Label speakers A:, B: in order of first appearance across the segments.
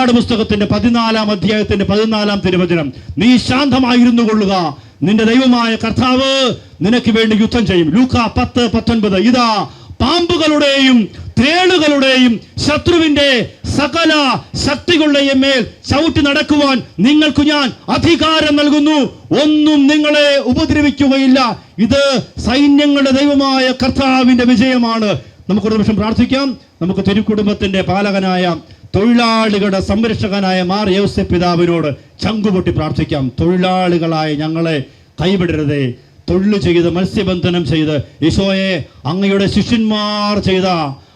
A: പുറപ്പാട് പുസ്തകത്തിന്റെ പതിനാലാം അധ്യായത്തിന്റെ പതിനാലാം തിരുവചനം. നീ ശാന്തമായിരുന്നു കൊള്ളുക നിന്റെ ദൈവമായ കർത്താവ് നിനക്ക് വേണ്ടി യുദ്ധം ചെയ്യും. ലൂക്ക പത്ത് പത്തൊൻപത്. ഇതാ പാമ്പുകളുടെയും തേളുകളുടെയും ശത്രുവിന്റെ സകല ശക്തികളുടെയും മേൽ ചവിട്ടി നടക്കുവാൻ നിങ്ങൾക്ക് ഞാൻ അധികാരം നൽകുന്നു. ഒന്നും നിങ്ങളെ ഉപദ്രവിക്കുകയില്ല. ഇത് സൈന്യങ്ങളുടെ ദൈവമായ കർത്താവിന്റെ വിജയമാണ്. നമുക്കൊരു നിമിഷം പ്രാർത്ഥിക്കാം. നമുക്ക് തിരുക്കുടുംബത്തിന്റെ പാലകനായ തൊഴിലാളികളുടെ സംരക്ഷകനായ മാർ യോസഫ് പിതാവിനോട് ചങ്കുപൊട്ടി പ്രാർത്ഥിക്കാം. തൊഴിലാളികളായ ഞങ്ങളെ കൈവിടരുതേ. തൊഴിൽ ചെയ്ത് മത്സ്യബന്ധനം ചെയ്ത് ഈശോയെ അങ്ങയുടെ ശിഷ്യന്മാർ ചെയ്ത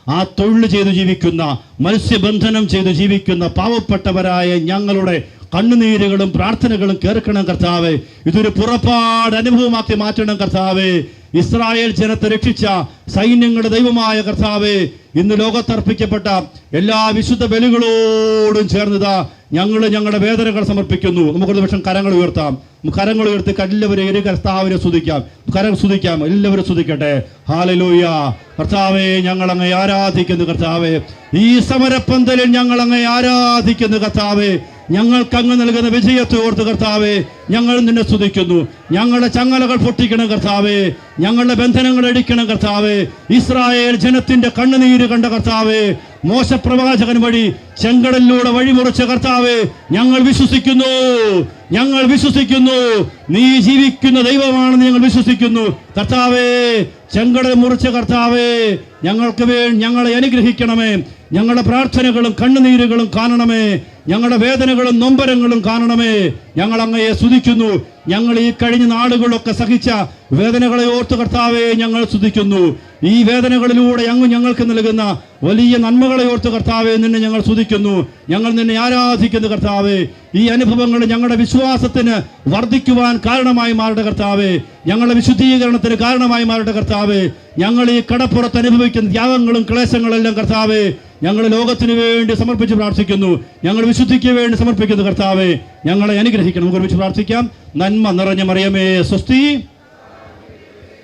A: ആ തൊഴിൽ ചെയ്തു ജീവിക്കുന്ന മത്സ്യബന്ധനം ചെയ്തു ജീവിക്കുന്ന പാവപ്പെട്ടവരായ ഞങ്ങളുടെ കണ്ണുനീരുകളും പ്രാർത്ഥനകളും കേൾക്കണം കർത്താവെ. ഇതൊരു പുറപ്പാട് അനുഭവമാക്കി മാറ്റണം കർത്താവെ. ഇസ്രായേൽ ജനത്തെ രക്ഷിച്ച സൈന്യങ്ങളുടെ ദൈവമായ കർത്താവ് ഇന്ന് ലോകത്തർപ്പിക്കപ്പെട്ട എല്ലാ വിശുദ്ധ ബലികളോടും ചേർന്നതാ ഞങ്ങൾ ഞങ്ങളുടെ വേദനകൾ സമർപ്പിക്കുന്നു. നമുക്കൊരു പക്ഷം കരങ്ങൾ ഉയർത്താം. കരങ്ങൾ ഉയർത്തി കല്ലവരെ ഇരു കർത്താവിനെ സ്തുതിക്കാം. കരം സ്തുതിക്കാം. എല്ലാവരും സ്തുതിക്കട്ടെ. ഹാലലൂയ കർത്താവേ ഞങ്ങൾ അങ്ങ് ആരാധിക്കുന്നു കർത്താവേ. ഈ സമരപ്പന്തലിൽ ഞങ്ങൾ അങ്ങ് ആരാധിക്കുന്നു കർത്താവെ. ഞങ്ങൾക്ക് അങ്ങ് നൽകുന്ന വിജയത്തെ ഓർത്ത് കർത്താവെ ഞങ്ങൾ നിന്നെ സ്തുതിക്കുന്നു. ഞങ്ങളുടെ ചങ്ങലകൾ പൊട്ടിക്കണം കർത്താവെ ഞങ്ങളുടെ ബന്ധനങ്ങൾ അടിക്കണം കർത്താവെ. ഇസ്രായേൽ ജനത്തിന്റെ കണ്ണുനീര് കണ്ട കർത്താവെ മോശപ്രവാചകൻ വഴി ചെങ്കടലിലൂടെ വഴിമുറിച്ച കർത്താവെ ഞങ്ങൾ വിശ്വസിക്കുന്നു. ഞങ്ങൾ വിശ്വസിക്കുന്നു. നീ ജീവിക്കുന്ന ദൈവമാണെന്ന് ഞങ്ങൾ വിശ്വസിക്കുന്നു. കർത്താവേ ചെങ്കടൽ മുറിച്ച കർത്താവേ ഞങ്ങൾക്ക് വേ ഞങ്ങളെ അനുഗ്രഹിക്കണമേ. ഞങ്ങളുടെ പ്രാർത്ഥനകളും കണ്ണുനീരുകളും കാണണമേ. ഞങ്ങളുടെ വേദനകളും നൊമ്പരങ്ങളും കാണണമേ. ഞങ്ങൾ അങ്ങയെ സ്തുതിക്കുന്നു. ഞങ്ങൾ ഈ കഴിഞ്ഞ നാളുകളൊക്കെ സഹിച്ച വേദനകളെ ഓർത്ത് കർത്താവേ ഞങ്ങൾ സ്തുതിക്കുന്നു. ഈ വേദനകളിലൂടെ അങ്ങ് ഞങ്ങൾക്ക് നൽകുന്ന വലിയ നന്മകളെ ഓർത്ത് കർത്താവെ നിന്നെ ഞങ്ങൾ സ്തുതിക്കുന്നു. ഞങ്ങൾ നിന്നെ ആരാധിക്കുന്നു കർത്താവെ. ഈ അനുഭവങ്ങൾ ഞങ്ങളുടെ വിശ്വാസത്തിന് വർദ്ധിക്കുവാൻ കാരണമായി മാറട്ടെ കർത്താവെ. ഞങ്ങളുടെ വിശുദ്ധീകരണത്തിന് കാരണമായി മാറട്ടെ കർത്താവെ. ഞങ്ങൾ ഈ കടപ്പുറത്ത് അനുഭവിക്കുന്ന ത്യാഗങ്ങളും ക്ലേശങ്ങളെല്ലാം കർത്താവെ ഞങ്ങൾ ലോകത്തിന് വേണ്ടി സമർപ്പിച്ച് പ്രാർത്ഥിക്കുന്നു. ഞങ്ങൾ വിശുദ്ധിക്ക് വേണ്ടി സമർപ്പിക്കുന്നു കർത്താവെ. ഞങ്ങളെ അനുഗ്രഹിക്കണം. നമുക്ക് ഒരുമിച്ച് പ്രാർത്ഥിക്കാം. നന്മ നിറഞ്ഞ മറിയമേ സ്വസ്തി.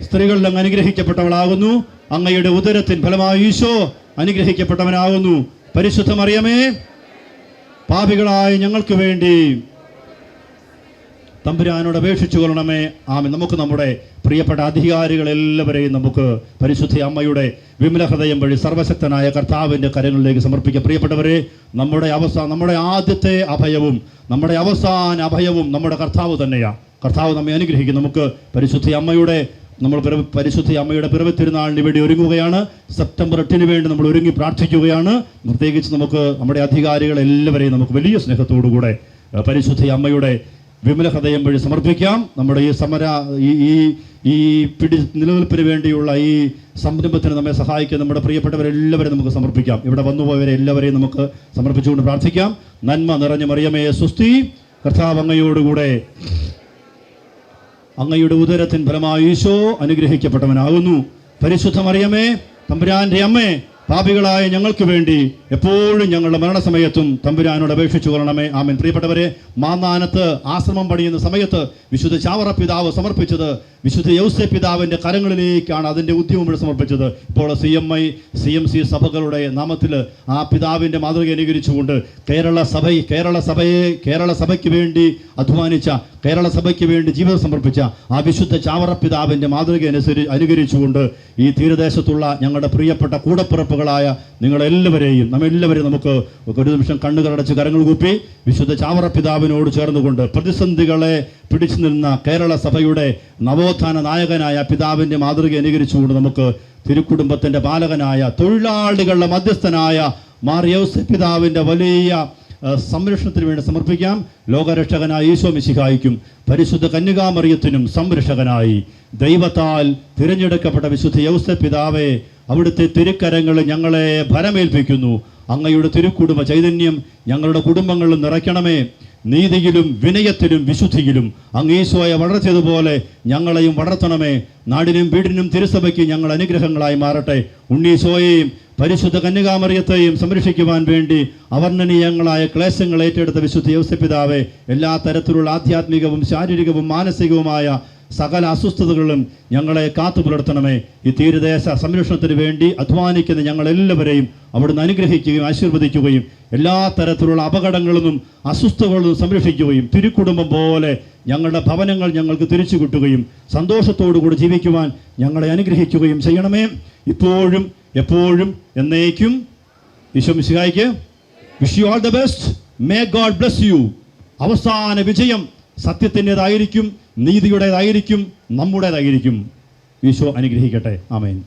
A: സ്ത്രീകളിൽ അങ്ങ് അനുഗ്രഹിക്കപ്പെട്ടവളാകുന്നു. അങ്ങയുടെ ഉദരത്തിൻ ഫലമായി ഈശോ അനുഗ്രഹിക്കപ്പെട്ടവനാകുന്നു. പരിശുദ്ധ മറിയമേ പാപികളായ ഞങ്ങൾക്ക് വേണ്ടി തമ്പുരാനോട് അപേക്ഷിച്ചു കൊള്ളണമേ. ആമേ നമുക്ക് നമ്മുടെ പ്രിയപ്പെട്ട അധികാരികളെല്ലാവരെയും നമുക്ക് പരിശുദ്ധ അമ്മയുടെ വിമല ഹൃദയം വഴി സർവശക്തനായ കർത്താവിന്റെ കരങ്ങളിലേക്ക് സമർപ്പിക്കുക പ്രിയപ്പെട്ടവരെ നമ്മുടെ അവസാന നമ്മുടെ ആദ്യത്തെ അഭയവും നമ്മുടെ അവസാന അഭയവും നമ്മുടെ കർത്താവ് തന്നെയാണ് കർത്താവ് നമ്മെ അനുഗ്രഹിക്കും. നമുക്ക് പരിശുദ്ധ അമ്മയുടെ നമ്മൾ പരിശുദ്ധ അമ്മയുടെ പിറവി തിരുനാളിന് വേണ്ടി ഒരുങ്ങുകയാണ്. സെപ്റ്റംബർ എട്ടിന് വേണ്ടി നമ്മൾ ഒരുങ്ങി പ്രാർത്ഥിക്കുകയാണ്. പ്രത്യേകിച്ച് നമുക്ക് നമ്മുടെ അധികാരികൾ എല്ലാവരെയും നമുക്ക് വലിയ സ്നേഹത്തോടുകൂടെ കൂടെ പരിശുദ്ധ അമ്മയുടെ വിമല ഹൃദയം വഴി സമർപ്പിക്കാം. നമ്മുടെ ഈ സമര ഈ ഈ പിടി നിലനിൽപ്പിന് വേണ്ടിയുള്ള ഈ സംരംഭത്തിന് നമ്മെ സഹായിക്കുന്ന നമ്മുടെ പ്രിയപ്പെട്ടവരെല്ലാവരെയും നമുക്ക് സമർപ്പിക്കാം. ഇവിടെ വന്നുപോയവരെ എല്ലാവരെയും നമുക്ക് സമർപ്പിച്ചുകൊണ്ട് പ്രാർത്ഥിക്കാം. നന്മ നിറഞ്ഞ മറിയമേ സുസ്തി കർത്താവ് അങ്ങയോടുകൂടെ അങ്ങയുടെ ഉദരത്തിൻ ഫലമായി ഈശോ അനുഗ്രഹിക്കപ്പെട്ടവനാകുന്നു. പരിശുദ്ധമറിയമേ തമ്പുരാന്റെ അമ്മേ പാപികളായ ഞങ്ങൾക്ക് വേണ്ടി എപ്പോഴും ഞങ്ങളുടെ മരണസമയത്തും തമ്പുരാനോട് അപേക്ഷിച്ചു കൊള്ളണമേ. ആമൻ. പ്രിയപ്പെട്ടവരെ മാന്നാനത്ത് ആശ്രമം പണിയുന്ന സമയത്ത് വിശുദ്ധ ചാവറ പിതാവ് സമർപ്പിച്ചത് വിശുദ്ധ യൗസെ പിതാവിന്റെ കരങ്ങളിലേക്കാണ് അതിന്റെ ഉദ്യമം ഇവിടെ സമർപ്പിച്ചത്. ഇപ്പോൾ C M I C M C സഭകളുടെ നാമത്തിൽ ആ പിതാവിന്റെ മാതൃക അനുകരിച്ചുകൊണ്ട് കേരള സഭ കേരള സഭയെ കേരള സഭയ്ക്ക് വേണ്ടി അധ്വാനിച്ച കേരള സഭയ്ക്ക് വേണ്ടി ജീവിതം സമർപ്പിച്ച ആ വിശുദ്ധ ചാവറ പിതാവിന്റെ മാതൃക അനുസരി അനുകരിച്ചുകൊണ്ട് ഈ തീരദേശത്തുള്ള ഞങ്ങളുടെ പ്രിയപ്പെട്ട കൂടപ്പിറപ്പുകളായ നിങ്ങളെല്ലാവരെയും നമ്മെല്ലാവരെയും നമുക്ക് ഒരു നിമിഷം കണ്ണുകളടച്ച് കരങ്ങൾ കൂപ്പി വിശുദ്ധ ചാവറ പിതാവിനോട് ചേർന്നുകൊണ്ട് പ്രതിസന്ധികളെ പിടിച്ചു നിന്ന കേരള സഭയുടെ നവോത്ഥാന നായകനായ പിതാവിന്റെ മാതൃക അനുകരിച്ചുകൊണ്ട് നമുക്ക് തിരുക്കുടുംബത്തിന്റെ പാലകനായ തൊഴിലാളികളുടെ മധ്യസ്ഥനായ മാറിയോസ് പിതാവിന്റെ വലിയ സംരക്ഷണത്തിന് വേണ്ടി സമർപ്പിക്കാം. ലോകരക്ഷകനായ ഈശോ മിശിഹായിക്കും പരിശുദ്ധ കന്യകാമറിയത്തിനും സംരക്ഷകനായി ദൈവത്താൽ തിരഞ്ഞെടുക്കപ്പെട്ട വിശുദ്ധ യൗസ പിതാവെ അവിടുത്തെ തിരുക്കരങ്ങൾ ഞങ്ങളെ ഭരമേൽപ്പിക്കുന്നു. അങ്ങയുടെ തിരുക്കുടുംബ ചൈതന്യം ഞങ്ങളുടെ കുടുംബങ്ങളിൽ നിറയ്ക്കണമേ. നീതിയിലും വിനയത്തിലും വിശുദ്ധിയിലും അങ്ങീശോയെ വളർത്തിയതുപോലെ ഞങ്ങളെയും വളർത്തണമേ. നാടിനും വീടിനും തിരുസഭയ്ക്ക് ഞങ്ങൾ അനുഗ്രഹങ്ങളായി മാറട്ടെ. ഉണ്ണീശോയെയും പരിശുദ്ധ കന്യകാമറിയത്തെയും സംരക്ഷിക്കുവാൻ വേണ്ടി അവർണനീയങ്ങളായ ക്ലേശങ്ങൾ ഏറ്റെടുത്ത വിശുദ്ധ യോസപിതാവെ എല്ലാ തരത്തിലുള്ള ആധ്യാത്മികവും ശാരീരികവും മാനസികവുമായ സകല അസ്വസ്ഥതകളിലും ഞങ്ങളെ കാത്തു പുലർത്തണമേ. ഈ തീരദേശ സംരക്ഷണത്തിന് വേണ്ടി അധ്വാനിക്കുന്ന ഞങ്ങളെല്ലാവരെയും അവിടുന്ന് അനുഗ്രഹിക്കുകയും ആശീർവദിക്കുകയും എല്ലാ തരത്തിലുള്ള അപകടങ്ങളിൽ നിന്നും അസ്വസ്ഥതകളിൽ നിന്നും സംരക്ഷിക്കുകയും തിരുക്കുടുംബം പോലെ ഞങ്ങളുടെ ഭവനങ്ങൾ ഞങ്ങൾക്ക് തിരിച്ചു കിട്ടുകയും സന്തോഷത്തോടുകൂടി ജീവിക്കുവാൻ ഞങ്ങളെ അനുഗ്രഹിക്കുകയും ചെയ്യണമേ. ഇപ്പോഴും എപ്പോഴും എന്നേക്കും. മിശിഹായിക്ക് wish you all the best may God bless you അവസാന വിജയം സത്യത്തിന്റെതായിരിക്കും. നീതിയുടേതായിരിക്കും നമ്മുടേതായിരിക്കും. ഈശോ അനുഗ്രഹിക്കട്ടെ. ആമേൻ.